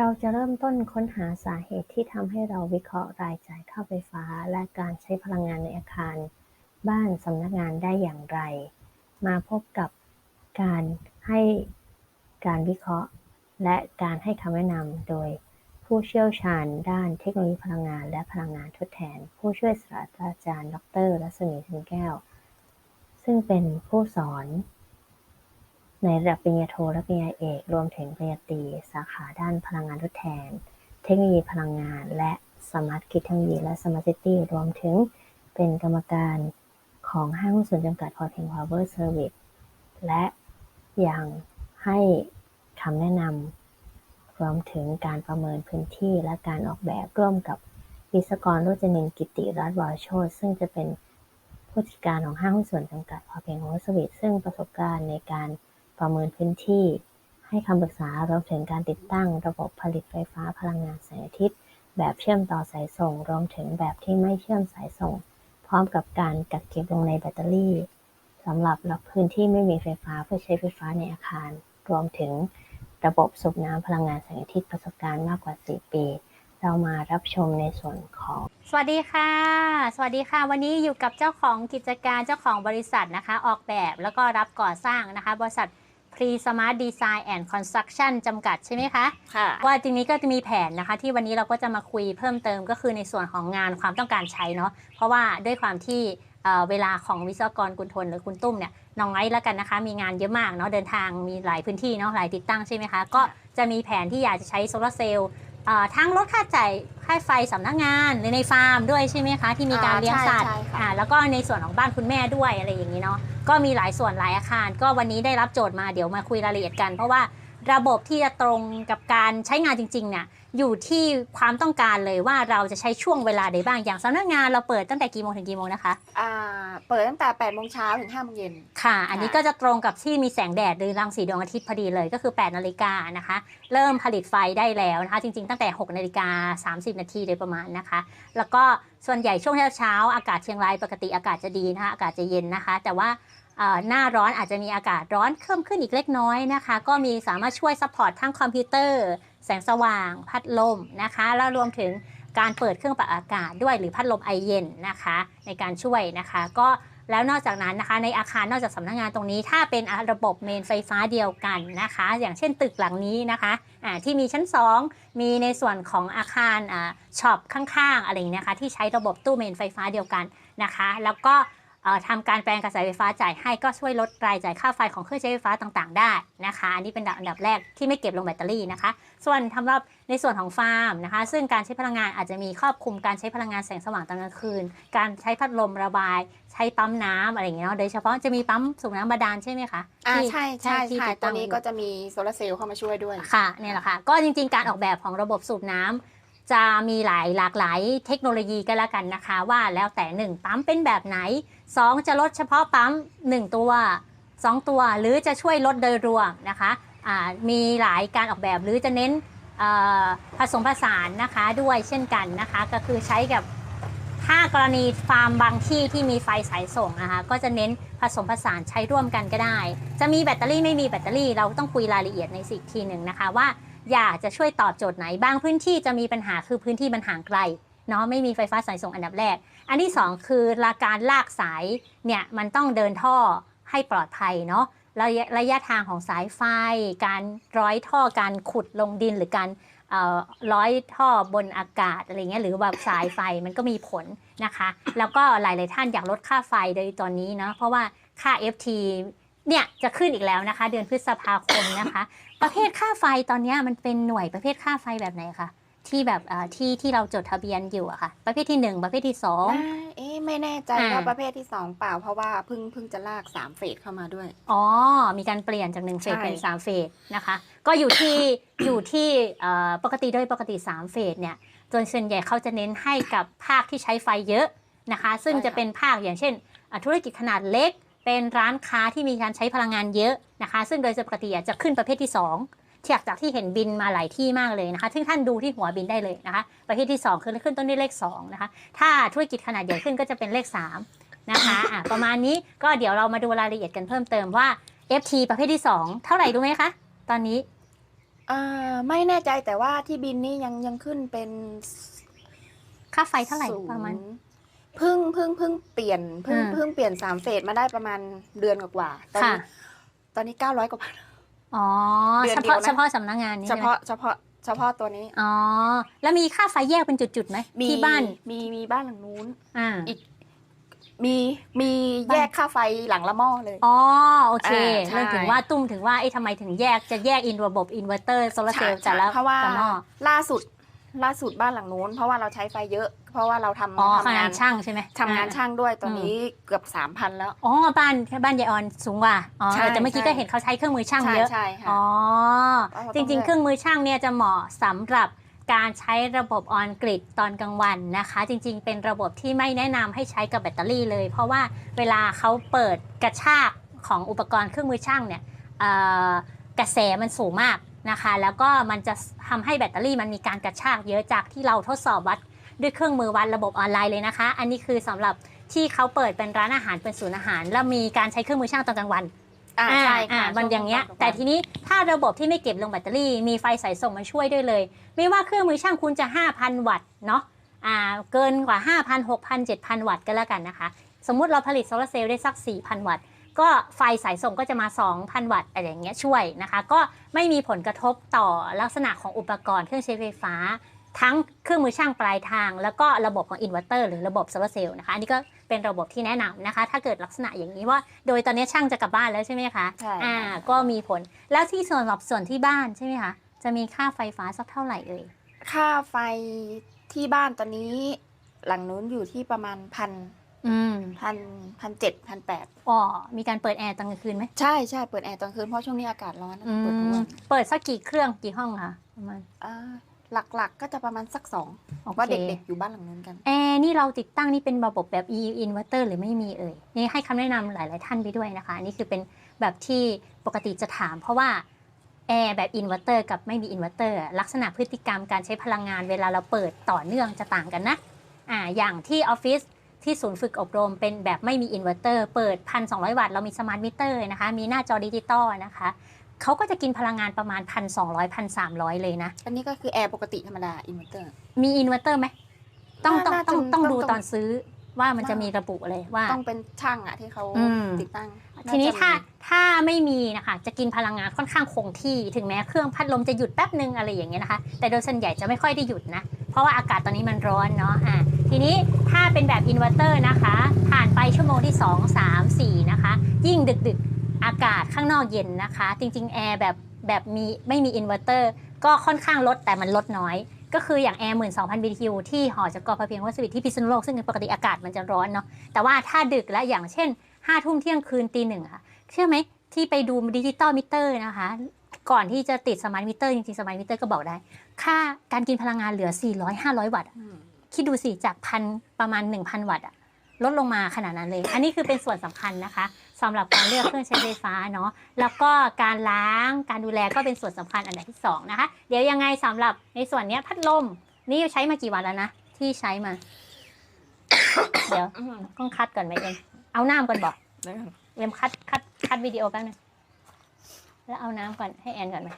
เราจะเริ่มต้นค้นหาสาเหตุที่ทำให้เราวิเคราะห์รายจ่ายค่าไฟฟ้า และการใช้พลังงานในอาคาร บ้านสำนักงานได้อย่างไร มาพบกับการให้การวิเคราะห์ และการให้คำแนะนำโดยผู้เชี่ยวชาญด้านเทคโนโลยีพลังงานและพลังงานทดแทน ผู้ช่วยศาสตราจารย์ ดร รัศมีสิงแก้ว ซึ่งเป็นผู้สอน ในระดับปริญญาโทและปริญญาเอก รวมถึงปริญญาตรีสาขาด้านพลังงานทดแทน เทคโนโลยีพลังงาน และสมาร์ทกิจเทคโนโลยีและสมาร์ทซิตี้รวมถึงเป็นกรรมการของห้างหุ้นส่วนจำกัดพอเพียงพาวเวอร์เซอร์วิสและยังให้คำแนะนำรวมถึงการประเมินพื้นที่และการออกแบบร่วมกับวิศวกรโรจนินทร์กิติรัตน์วรโชตซึ่งจะเป็นผู้จัดการของห้างหุ้นส่วนจำกัดพอเพียงพาวเวอร์เซอร์วิสซึ่งประสบการณ์ในการ ประเมินพื้นที่ ให้คำปรึกษารวมถึงการติดตั้งระบบผลิตไฟฟ้าพลังงานแสงอาทิตย์ แบบเชื่อมต่อสายส่ง รวมถึงแบบที่ไม่เชื่อมสายส่ง พร้อมกับการกักเก็บลงในแบตเตอรี่สำหรับรับพื้นที่ไม่มีไฟฟ้าเพื่อใช้ไฟฟ้าในอาคาร รวมถึงระบบสูบน้ำพลังงานแสงอาทิตย์ประสบการณ์มากกว่า 4 ปี เรามารับชมในส่วนของ สวัสดีค่ะ สวัสดีค่ะ วันนี้อยู่กับเจ้าของกิจการเจ้าของบริษัทนะคะ ออกแบบแล้วก็รับก่อสร้างนะคะ บริษัท Pre Smart Design and Construction จำกัดใช่ไหมคะค่ะว่าจริงนี้ก็จะมีแผนนะคะ ที่วันนี้เราก็จะมาคุยเพิ่มเติมก็คือในส่วนของงานความต้องการใช้เนาะเพราะว่าด้วยความที่เอ่อเวลาของวิศวกรคุณทนหรือคุณตุ้มเนี่ยน้องไอ้แล้วกันนะคะ มีงานเยอะมากเนาะเดินทางมีหลายพื้นที่เนาะหลายติดตั้งใช่ไหมคะ ก็จะมีแผนที่อยากจะใช้โซลาร์เซลล์เอ่อทั้งลดค่าจ่ายค่าไฟสำนักงานหรือในฟาร์มด้วยใช่ไหมคะ ที่มีการเลี้ยงสัตว์ใช่ใช่ค่ะอ่าแล้วก็ในส่วนของบ้านคุณแม่ด้วยอะไรอย่างนี้เนาะ ก็มีหลายส่วนหลายอาคาร ก็วันนี้ได้รับโจทย์มาเดี๋ยวมาคุยรายละเอียดกัน เพราะว่าระบบที่จะตรงกับการใช้งานจริงๆเนี่ยอยู่ที่ความต้องการเลยว่าเราจะใช้ช่วงเวลาใดบ้างอย่างสำนักงานเราเปิดตั้งแต่กี่โมงถึงกี่โมงนะคะอ่าเปิดตั้งแต่8โมงเช้าถึง5โมงเย็นค่ะ อันนี้ก็จะตรงกับที่มีแสงแดดหรือรังสีดวงอาทิตย์พอดีเลยก็คือ8นาฬิกานะคะ เริ่มผลิตไฟได้แล้วนะคะ จริงๆตั้งแต่6นาฬิกา30 นาทีโดยประมาณนะคะ แล้วก็ส่วนใหญ่ช่วงเช้าๆอากาศเชียงรายปกติอากาศจะดีนะคะอากาศจะเย็นนะคะ แต่ว่าเอ่อ หน้าร้อนอาจจะมีอากาศร้อนเพิ่มขึ้นอีกเล็กน้อยนะคะ ก็มีสามารถช่วยซัพพอร์ตทั้งคอมพิวเตอร์ แสงสว่าง พัดลมนะคะ แล้วรวมถึงการเปิดเครื่องปรับอากาศด้วยหรือพัดลมไอเย็นนะคะ ในการช่วยนะคะ ก็แล้วนอกจากนั้นนะคะ ในอาคารนอกจากสำนักงานตรงนี้ ถ้าเป็นระบบเมนไฟฟ้าเดียวกันนะคะ อย่างเช่นตึกหลังนี้นะคะอ่าที่มีชั้น 2 มีในส่วนของอาคารช็อปข้างๆอะไรอย่างเงี้นะคะ ที่ใช้ระบบตู้เมนไฟฟ้าเดียวกันนะคะ แล้วก็ ทำการแปลงกระแสไฟฟ้าจ่ายให้ก็ช่วยลดรายจ่ายค่าไฟของเครื่องใช้ไฟฟ้าต่างๆ ได้นะคะ อันนี้เป็นอันดับแรกที่ไม่เก็บลงแบตเตอรี่นะคะ ส่วนสำหรับในส่วนของฟาร์มนะคะ ซึ่งการใช้พลังงานอาจจะมีครอบคลุมการใช้พลังงานแสงสว่างตอนกลางคืน การใช้พัดลมระบาย ใช้ปั๊มน้ำอะไรอย่างเงี้ยเนาะโดยเฉพาะจะมีปั๊มสูบน้ำบาดาลใช่ไหมคะอ่าที่ใช่ใช่ที่ใช่ติดตัวนี้อยู่ก็จะมีโซลาร์เซลล์เข้ามาช่วยด้วยค่ะเนี่ยแหละค่ะก็จริงๆ การออกแบบของระบบสูบน้ำ จะมีหลายหลากหลายเทคโนโลยีก็แล้วกันนะคะ ว่าแล้วแต่ 1 ปั๊มเป็นแบบไหน 2 จะลดเฉพาะปั๊ม 1 ตัว 2 ตัวหรือจะช่วยลดโดยรวมนะคะมีหลายการออกแบบหรือจะเน้นผสมผสานนะคะด้วยเช่นกันนะคะ ก็คือใช้กับถ้ากรณีฟาร์มบางที่ที่มีไฟสายส่งนะคะก็จะเน้นผสมผสานใช้ร่วมกันก็ได้ จะมีแบตเตอรี่ไม่มีแบตเตอรี่เราต้องคุยรายละเอียดในสิ่งทีหนึ่งนะคะว่า อยากจะช่วยตอบโจทย์ไหน บางพื้นที่จะมีปัญหาคือพื้นที่มันห่างไกลเนาะไม่มีไฟฟ้าสายส่งอันดับแรก อันที่สองคือราการลากสายเนี่ยมันต้องเดินท่อให้ปลอดภัยเนาะระยะระยะทางของสายไฟ การร้อยท่อการขุดลงดินหรือการร้อยท่อบนอากาศอะไรเงี้ยหรือแบบสายไฟมันก็มีผลนะคะ แล้วก็หลาย ๆ ท่านอยากลดค่าไฟโดยตอนนี้เนาะเพราะว่าค่า FT เนี่ยจะขึ้นอีกแล้วนะคะ เดือนพฤษภาคมนะคะ ประเภทค่าไฟตอนเนี้ยมันเป็นหน่วยประเภทค่าไฟแบบไหนคะที่แบบเอ่อที่ที่เราจดทะเบียนอยู่อะค่ะ ประเภทที่หนึ่งประเภทที่สองอ่าเอ๊ะไม่แน่ใจอ่าว่าประเภทที่ 2 เปล่าเพราะว่าเพิ่งเพิ่งจะลาก 3 เฟสเข้ามาด้วย อ๋อ มีการเปลี่ยนจากหนึ่งเฟสใช่เป็นสามเฟสนะคะ ก็อยู่ที่อยู่ที่เอ่อปกติโดยปกติสามเฟสเนี่ยจนส่วนใหญ่เขาจะเน้นให้กับภาคที่ใช้ไฟเยอะนะคะ ซึ่งจะเป็นภาคอย่างเช่นอะธุรกิจขนาดเล็ก เป็นร้านค้าที่มีการใช้พลังงานเยอะนะคะ ซึ่งโดยปกติอะจะขึ้นประเภทที่สองที่จากที่เห็นบินมาหลายที่มากเลยนะคะ ซึ่งท่านดูที่หัวบินได้เลยนะคะ ประเภทที่สองคือขึ้นต้นด้วยเลขสองนะคะ ถ้าธุรกิจขนาดใหญ่ขึ้นก็จะเป็นเลขสามนะคะอะประมาณนี้ก็เดี๋ยวเรามาดูรายละเอียดกันเพิ่มเติมว่า FT ประเภทที่ 2 เท่าไหร่รู้ไหมคะ ตอนนี้อ่าไม่แน่ใจแต่ว่าที่บินนี่ยังยังขึ้นเป็นค่าไฟเท่าไหร่ศูนย์ประมาณ เพิ่งเพิ่งเพิ่งเปลี่ยนเพิ่งอ่าเพิ่งเปลี่ยนสามเฟสมาได้ประมาณเดือนกว่าๆตอนนี้ค่ะตอนนี้เก้าร้อยกว่าบาทอ๋อเดือนเฉเดียวพาะนะเฉพาะสำนักงานนี้เฉใช่ไหมพาะเฉพาะเฉพาะตัวนี้ อ๋อ แล้วมีค่าไฟแยกเป็นจุดๆไหมมีที่บ้าน มีมีบ้านหลังนู้น อ่า อีก มีมีบ้านแยกค่าไฟหลังละหม้อเลย อ๋อ โอเคอ่าใช่เรื่องถึงว่าตุ้มถึงว่าไอ้ทำไมถึงแยกจะแยกอินระบบอินเวอร์เตอร์โซลาร์เซลล์ใช่แต่ละเพราะว่าแต่หม้อล่าสุด ล่าสุดบ้านหลังนู้น เพราะว่าเราใช้ไฟเยอะ เพราะว่าเราทำอ๋อทำงานช่างใช่ไหมทำงานอ่ช่างด้วยตอนนี้เกือบสามพันแล้ว อ๋อบ้านบ้านยายออนสูงกว่าอ๋อใช่แต่เมื่อกี้ใช่ ก็เห็นเขาใช้เครื่องมือช่างใช่เยอะใช่ค่ะ อ๋อเพราะเราจต้องริง ๆ เลือก เครื่องมือช่างเนี่ยจะเหมาะสำหรับการใช้ระบบออนกริดตอนกลางวันนะคะ จริง ๆ เป็นระบบที่ไม่แนะนำให้ใช้กับแบตเตอรี่เลย เพราะว่าเวลาเขาเปิดกระชากของอุปกรณ์เครื่องมือช่างเนี่ยเอ่อกระแสมันสูงมาก นะคะ แล้วก็มันจะทำให้แบตเตอรี่มันมีการกระชากเยอะจากที่เราทดสอบวัดด้วยเครื่องมือวัดระบบออนไลน์เลยนะคะ อันนี้คือสำหรับที่เขาเปิดเป็นร้านอาหารเป็นศูนย์อาหาร แล้วมีการใช้เครื่องมือช่างตอนกลางวันอ่าใช่ค่ะอ่ามันอย่างเงี้ยช่วแต่ทีนี้ถ้าระบบที่ไม่เก็บลงแบตเตอรี่มีไฟสายส่งมาช่วยด้วยเลย ไม่ว่าเครื่องมือช่างคุณจะ 5,000 วัตต์เนาะอ่าเกินกว่า 5,000 6,000 7,000 วัตต์ก็แล้วกันนะคะ สมมุติเราผลิตโซลาร์เซลล์ได้สัก 4,000 วัตต์ ก็ไฟสายส่งก็จะมา 2,000 วัตต์อะไรอย่างเงี้ยช่วยนะคะ ก็ไม่มีผลกระทบต่อลักษณะของอุปกรณ์เครื่องใช้ไฟฟ้า ทั้งเครื่องมือช่างปลายทาง แล้วก็ระบบของอินเวอร์เตอร์หรือระบบโซลาร์เซลล์นะคะอันนี้ก็เป็นระบบที่แนะนำนะคะ ถ้าเกิดลักษณะอย่างนี้ว่า โดยตอนนี้ช่างจะกลับบ้านแล้วใช่ไหมคะใช่อ่าค่ะก็มีผลแล้วที่ส่วนหรับส่วนที่บ้านใช่ไหมคะจะมีค่าไฟฟ้าสักเท่าไหร่เอ่ย ค่าไฟที่บ้านตอนนี้ หลังนู้นอยู่ที่ประมาณพัน อืมพันพันเจ็ดพันแปดอ๋อมีการเปิดแอร์ตอนกลางคืนไหมใช่ใช่เปิดแอร์ตอนคืนเพราะช่วงนี้อากาศร้อนนะอืเปิดทุกมวันเปิดสักกี่เครื่องกี่ห้องคะประมาณ อ่าหลักๆก็จะประมาณสักสองโอเค ว่าเด็กๆ อยู่บ้านหลังนู้นกัน แอร์นี่เราติดตั้งนี่เป็นระบบแบบ e inverter หรือไม่มีเอ่ยนี่ให้คำแนะนำหลาย ๆ ท่านไปด้วยนะคะ อันนี่คือเป็นแบบที่ปกติจะถาม เพราะว่าแอร์แบบอินเวอร์เตอร์กับไม่มีอินเวอร์เตอร์ลักษณะพฤติกรรมการใช้พลังงานเวลาเราเปิดต่อเนื่องจะต่างกันนะอ่าอย่างที่ออฟฟิศ ที่ศูนย์ฝึกอบรมเป็นแบบไม่มีอินเวอร์เตอร์เปิด 1,200 วัตต์เรามีสมาร์ทมิเตอร์นะคะ มีหน้าจอดิจิตอลนะคะเขาก็จะกินพลังงานประมาณ 1,200 1,300 เลยนะ อันนี้ก็คือแอร์ปกติธรรมดาอินเวอร์เตอร์ มีอินเวอร์เตอร์ไหมต้องต้องน่าจะต้องต้องต้องดูต้องตอนซื้อว่ามันจะมีระบุเลยว่าต้องเป็นช่างอะที่เขาอืมติดตั้ง ทีนี้จะมีถ้าถ้าไม่มีนะคะ จะกินพลังงานค่อนข้างคงที่ถึงแม้เครื่องพัดลมจะหยุดแป๊บนึงอะไรอย่างเงี้ยนะคะ แต่โดยส่วนใหญ่จะไม่ค่อยได้หยุดนะ เพราะว่าอากาศตอนนี้มันร้อนเนาะอะ ทีนี้ถ้าเป็นแบบอินเวอร์เตอร์นะคะ ผ่านไปชั่วโมงที่ 2 3 4 นะคะ ยิ่งดึกๆ อากาศข้างนอกเย็นนะคะ จริงๆ แอร์แบบแบบมีไม่มีอินเวอร์เตอร์ก็ค่อนข้างลดแต่มันลดน้อย ก็คืออย่างแอร์12,000 BTU ที่หอจากกอพระเพียงวัสดุที่พิษณุโลก ซึ่งปกติอากาศมันจะร้อนเนาะแต่ว่าถ้าดึกและอย่างเช่น5ทุ่มเที่ยงคืนตีหนึ่งค่ะ เชื่อไหมที่ไปดูดิจิตอลมิเตอร์นะคะ ก่อนที่จะติดสมาร์ทมิเตอร์จริงๆสมาร์ทมิเตอร์ก็บอกได้ ค่าการกินพลังงานเหลือ 400-500 วัตต์อะอืม คิดดูสิจากพันประมาณ 1,000 วัตต์อะลดลงมาขนาดนั้นเลย อันนี้คือเป็นส่วนสำคัญนะคะสำหรับการเลือกเครื่องใช้ไฟฟ้าเนาะ แล้วก็การล้าง การดูแลก็เป็นส่วนสำคัญอันดับที่สองนะคะ เดี๋ยวยังไงสำหรับในส่วนเนี้ยพัดลม นี่ใช้มากี่วันแล้วนะ ที่ใช้มา เดี๋ยวอืมต้องคัดก่อนไหมเอ็มเอาน้ำก่อนบอกได้ค่ะเอ็มคัดคัดคัดวิดีโอแป๊บนึงแล้วเอาน้ำก่อนให้แอนก่อนไหม